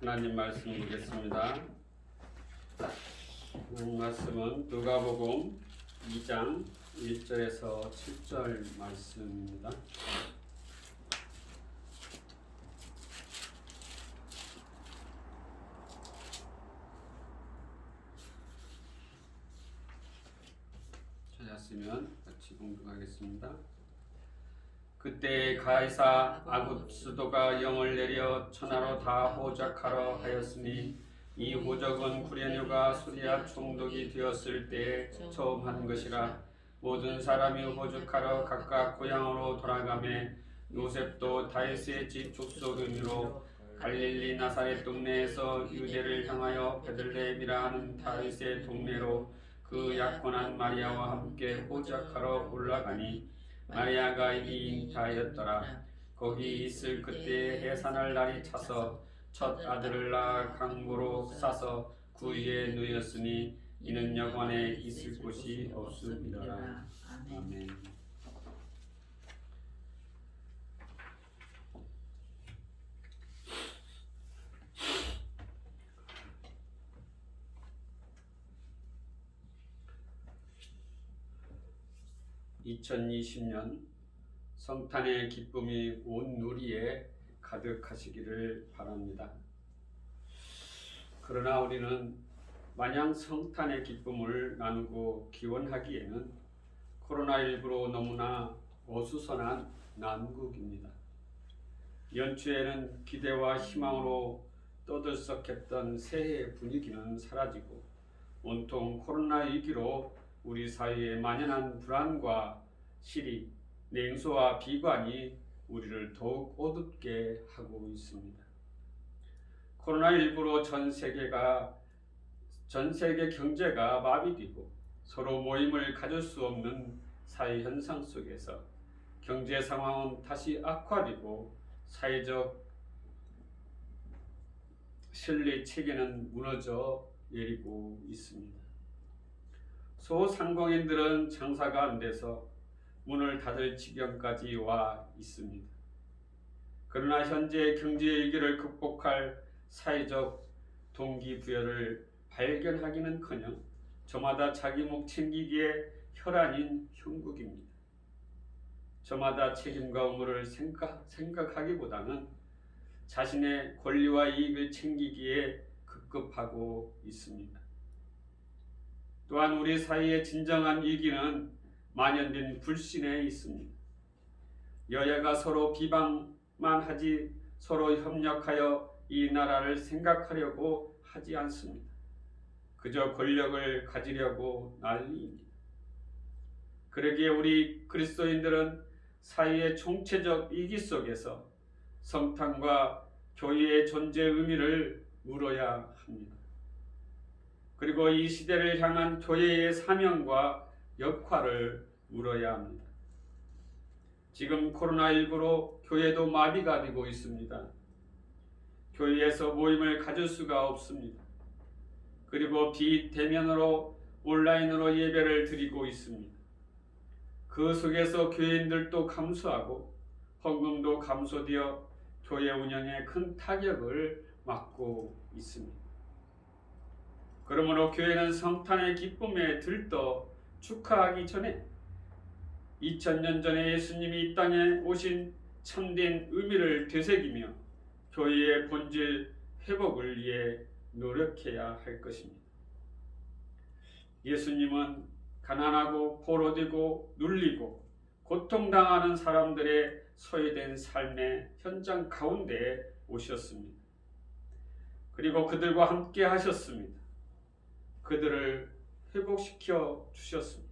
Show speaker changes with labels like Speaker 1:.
Speaker 1: 하나님 말씀 보겠습니다. 하나님 말씀은 누가복음 2장 1절에서 7절 말씀입니다. 찾았으면 같이 공부하겠습니다. 그때 가이사 아구스도가 영을 내려 천하로 다 호적하러 하였으니 이 호적은 구레뇨가 수리아 총독이 되었을 때 처음 한 것이라 모든 사람이 호적하러 각각 고향으로 돌아가매 요셉도 다윗의 집 족속으로 갈릴리 나사렛 동네에서 유대를 향하여 베들레헴이라 하는 다윗의 동네로 그 약혼한 마리아와 함께 호적하러 올라가니 마리아가 이미 잉타하였더라. 거기 있을 그때 해산할 날이 차서 첫 아들을 낳아 강보로 싸서 그 위에 누였으니 이는 여관에 있을 곳이 없음이더라.
Speaker 2: 아멘.
Speaker 1: (2020년) 성탄의 기쁨이 온 누리에 가득하시기를 바랍니다. 그러나 우리는 마냥 성탄의 기쁨을 나누고 기원하기에는 코로나19로 너무나 어수선한 난국입니다. 연초에는 기대와 희망으로 떠들썩했던 새해 분위기는 사라지고 온통 코로나 위기로 우리 사회에 만연한 불안과 시리, 냉소와 비관이 우리를 더욱 어둡게 하고 있습니다. 코로나19로 전 세계가 전 세계 경제가 마비되고 서로 모임을 가질 수 없는 사회 현상 속에서 경제 상황은 다시 악화되고 사회적 신뢰 체계는 무너져 내리고 있습니다. 소상공인들은 장사가 안 돼서 문을 닫을 지경까지 와 있습니다. 그러나 현재 경제 위기를 극복할 사회적 동기부여를 발견하기는커녕 저마다 자기 목 챙기기에 혈안인 형국입니다. 저마다 책임과 의무를 생각, 생각하기보다는 자신의 권리와 이익을 챙기기에 급급하고 있습니다. 또한 우리 사이의 진정한 위기는 만연된 불신에 있습니다. 여야가 서로 비방만 하지 서로 협력하여 이 나라를 생각하려고 하지 않습니다. 그저 권력을 가지려고 난리입니다. 그러기에 우리 그리스도인들은 사회의 총체적 위기 속에서 성탄과 교회의 존재 의미를 물어야 합니다. 그리고 이 시대를 향한 교회의 사명과 역할을 물어야 합니다. 지금 코로나19로 교회도 마비가 되고 있습니다. 교회에서 모임을 가질 수가 없습니다. 그리고 비대면으로 온라인으로 예배를 드리고 있습니다. 그 속에서 교인들도 감소하고 헌금도 감소되어 교회 운영에 큰 타격을 맞고 있습니다. 그러므로 교회는 성탄의 기쁨에 들떠 축하하기 전에 2000년 전에 예수님이 이 땅에 오신 참된 의미를 되새기며 교회의 본질 회복을 위해 노력해야 할 것입니다. 예수님은 가난하고 포로되고 눌리고 고통당하는 사람들의 소외된 삶의 현장 가운데 오셨습니다. 그리고 그들과 함께 하셨습니다. 그들을 회복시켜 주셨습니다.